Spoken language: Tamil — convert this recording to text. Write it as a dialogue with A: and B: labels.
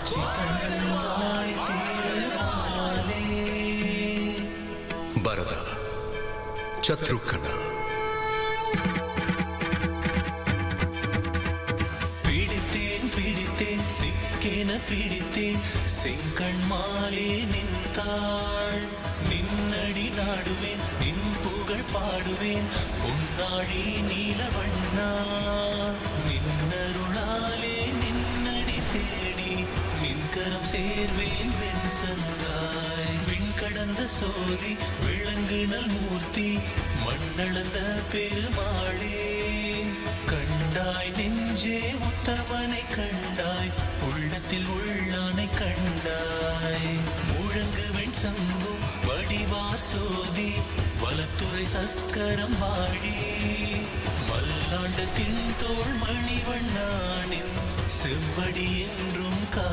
A: காட்சி தந்தாய் தீரவானே பரத சத்ருக்கனா
B: பிடித்தேன் பிடித்தேன் சிக்கென பிடித்தேன் செங்கண் மாலே நின்றாள் நின்னடி நாடுவேன் நின் புகழ் பாடுவேன் பொன்னாழி நீலவண்ணா சேர்வேன் வெண் சங்காய் விண் கடந்த சோதி விளங்குனல் மூர்த்தி மண்ணளந்த பெருமாளே. கண்டாய் நெஞ்சே உத்தவனை கண்டாய் உள்ளத்தில் உள்ளானை கண்டாய். முழங்கு வெண் சங்கும் வடிவார் சோதி வலத்துறை சக்கரம் வாழி மல்லாண்டத்தின் தோல் மணிவண்ணானின் செவ்வடி என்றும் கா